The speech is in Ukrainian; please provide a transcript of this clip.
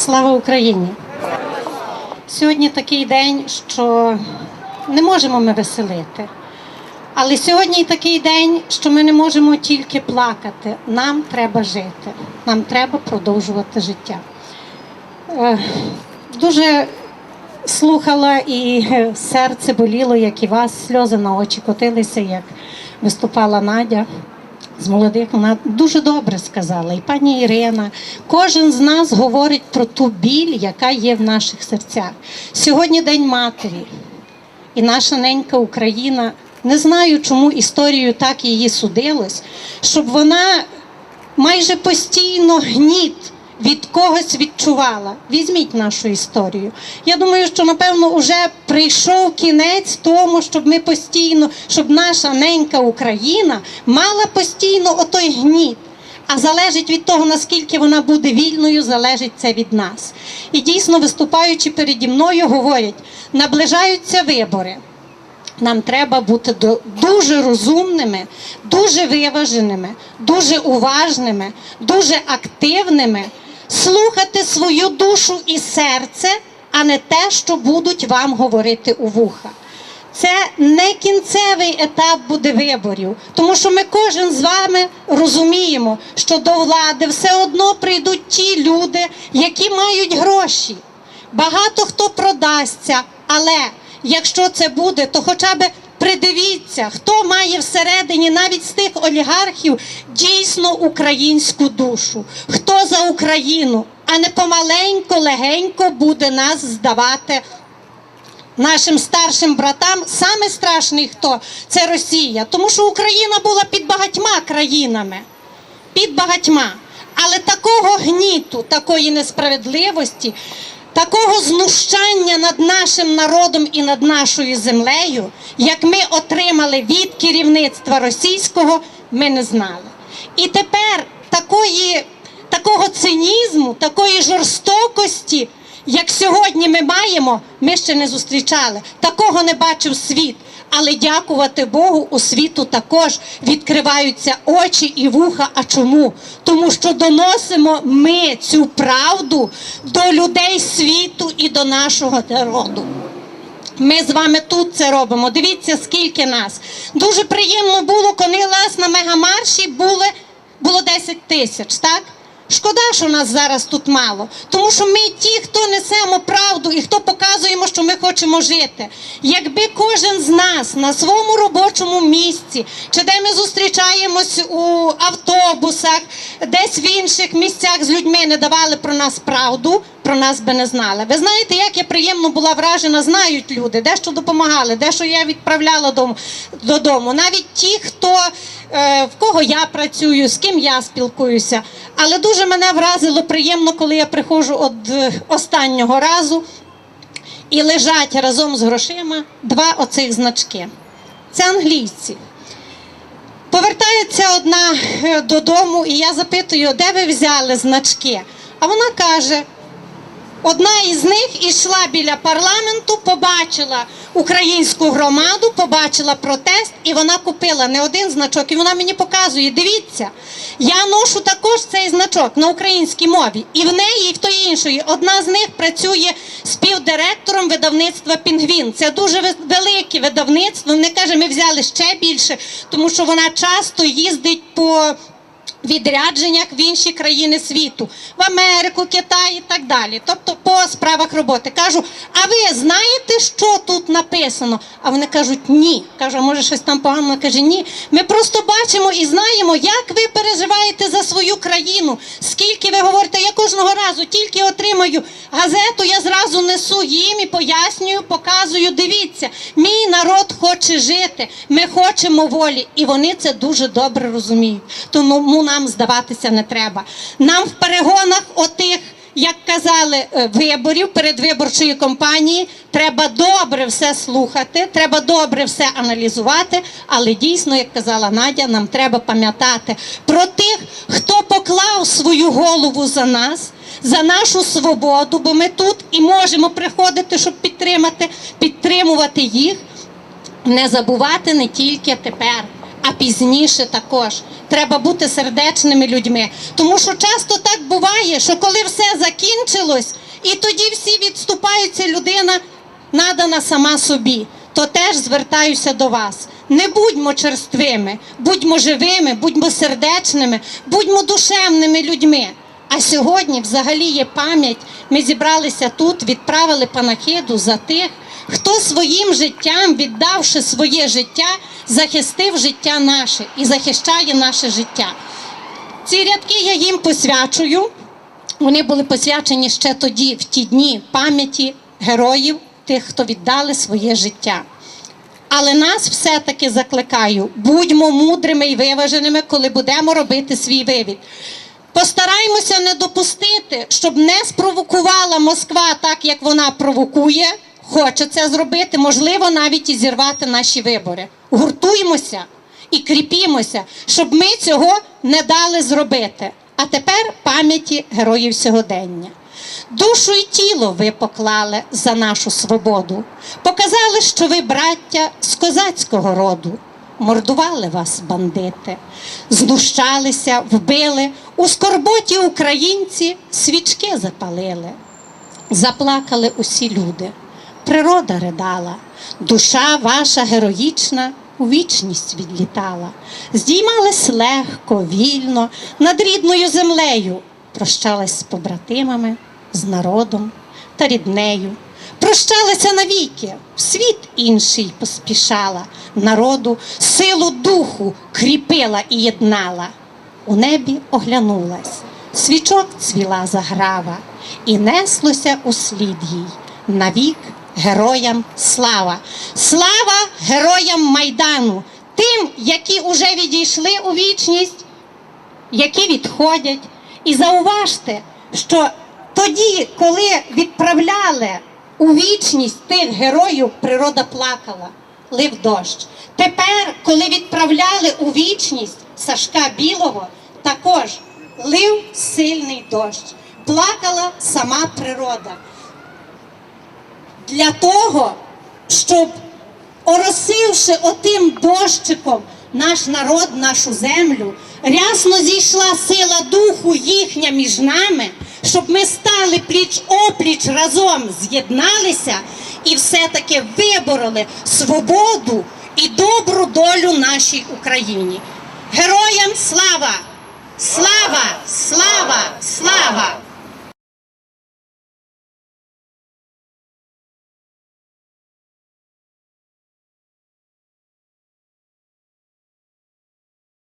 Слава Україні! Сьогодні такий день, що не можемо ми веселити. Але сьогодні такий день, що ми не можемо тільки плакати. Нам треба жити, нам треба продовжувати життя. Е, Дуже слухала і е, серце боліло, як і вас, сльози на очі котилися, як виступала Надя з молодих. Вона дуже добре сказала. І пані Ірина, кожен з нас говорить про ту біль, яка є в наших серцях. Сьогодні День матері, і наша ненька Україна. Не знаю, чому історію так її судилось, щоб вона майже постійно гніт від когось відчувала. Візьміть нашу історію. Я думаю, що напевно вже прийшов кінець тому, щоб ми постійно, щоб наша ненька Україна мала постійно отой гніт. А залежить від того, наскільки вона буде вільною, залежить це від нас. І дійсно, виступаючи переді мною, говорять: наближаються вибори. Нам треба бути дуже розумними, дуже виваженими, дуже уважними, дуже активними, слухати свою душу і серце, а не те, що будуть вам говорити у вуха. Це не кінцевий етап буде виборів, тому що ми кожен з вами розуміємо, що до влади все одно прийдуть ті люди, які мають гроші. Багато хто продасться, але якщо це буде, то хоча б придивіться, хто має всередині навіть з тих олігархів дійсно українську душу, хто за Україну, а не помаленько, легенько буде нас здавати нашим старшим братам саме страшний хто це Росія, тому що Україна була під багатьма країнами, під багатьма. Але такого гніту, такої несправедливості, такого знущання над нашим народом і над нашою землею, як ми отримали від керівництва російського, ми не знали. І тепер такої, такого цинізму, такої жорстокості, як сьогодні ми маємо, ми ще не зустрічали. Такого не бачив світ. Але дякувати Богу, у світу також відкриваються очі і вуха. А чому? Тому що доносимо ми цю правду до людей світу і до нашого народу. Ми з вами тут це робимо. Дивіться, скільки нас. Дуже приємно було, коли нас на мегамарші були, було 10 тисяч, так? Шкода, що нас зараз тут мало. Тому що ми ті, хто несемо правду і хто показуємо, що ми хочемо жити. Якби кожен з нас на своєму робочому місці, чи де ми зустрічаємось у автобусах, десь в інших місцях з людьми не давали про нас правду, про нас би не знали. Ви знаєте, як я приємно була вражена, знають люди, дещо допомагали, дещо я відправляла дому- додому. Навіть ті, хто е, в кого я працюю, з ким я спілкуюся. Але дуже мене вразило приємно, коли я приходжу від останнього разу і лежать разом з грошима два оцих значки. Це англійці. Повертається одна е, додому, і я запитую, де ви взяли значки? А вона каже: Одна із них ішла біля парламенту, побачила українську громаду, побачила протест, і вона купила не один значок. І вона мені показує: дивіться, я ношу також цей значок на українській мові. І в неї, і в тої іншої. Одна з них працює співдиректором видавництва Пінгвін. Це дуже ве- велике видавництво. Вони каже, ми взяли ще більше, тому що вона часто їздить по відрядженнях в інші країни світу, в Америку, Китай і так далі. Тобто по справах роботи. Кажу, а ви знаєте, що тут написано? А вони кажуть, ні. Кажу, а може щось там погано каже, ні. Ми просто бачимо і знаємо, як ви переживаєте за свою країну. Скільки ви говорите, я кожного разу тільки отримаю газету, я зразу несу їм і пояснюю, показую. Дивіться, мій народ хоче жити, ми хочемо волі, і вони це дуже добре розуміють. Тому нам здаватися не треба. Нам в перегонах отих. Як казали е, виборів передвиборчої кампанії, треба добре все слухати, треба добре все аналізувати. Але дійсно, як казала Надя, нам треба пам'ятати про тих, хто поклав свою голову за нас, за нашу свободу, бо ми тут і можемо приходити, щоб підтримати, підтримувати їх не забувати не тільки тепер, а пізніше також. Треба бути сердечними людьми. Тому що часто так буває, що коли все закінчилось, і тоді всі відступаються, людина надана сама собі. То теж звертаюся до вас. Не будьмо черствими, будьмо живими, будьмо сердечними, будьмо душевними людьми. А сьогодні взагалі є пам'ять. Ми зібралися тут, відправили панахиду за тих, хто своїм життям, віддавши своє життя, захистив життя наше і захищає наше життя. Ці рядки я їм посвячую. Вони були посвячені ще тоді, в ті дні пам'яті героїв, тих, хто віддали своє життя. Але нас все-таки закликаю, будьмо мудрими і виваженими, коли будемо робити свій вивід. Постараймося не допустити, щоб не спровокувала Москва так, як вона провокує, хоче це зробити, можливо, навіть і зірвати наші вибори. Гуртуймося і кріпімося, щоб ми цього не дали зробити. А тепер пам'яті героїв сьогодення. Душу і тіло ви поклали за нашу свободу, показали, що ви браття з козацького роду. Мордували вас бандити, знущалися, вбили, у скорботі українці свічки запалили. Заплакали усі люди, природа ридала, душа ваша героїчна у вічність відлітала. Здіймались легко, вільно, над рідною землею, прощались з побратимами, з народом та ріднею. Прощалися навіки, в світ інший поспішала, народу силу духу кріпила і єднала. У небі оглянулась, свічок цвіла заграва, і неслося у слід їй навік героям слава. Слава героям Майдану, тим, які уже відійшли у вічність, які відходять. І зауважте, що тоді, коли відправляли у вічність тих героїв, природа плакала, лив дощ. Тепер, коли відправляли у вічність Сашка Білого, також лив сильний дощ. Плакала сама природа. Для того, щоб оросивши отим дощиком наш народ, нашу землю, рясно зійшла сила духу їхня між нами, щоб ми стали пліч опліч разом з'єдналися і все-таки вибороли свободу і добру долю нашій Україні. Героям слава! Слава! Слава! Слава!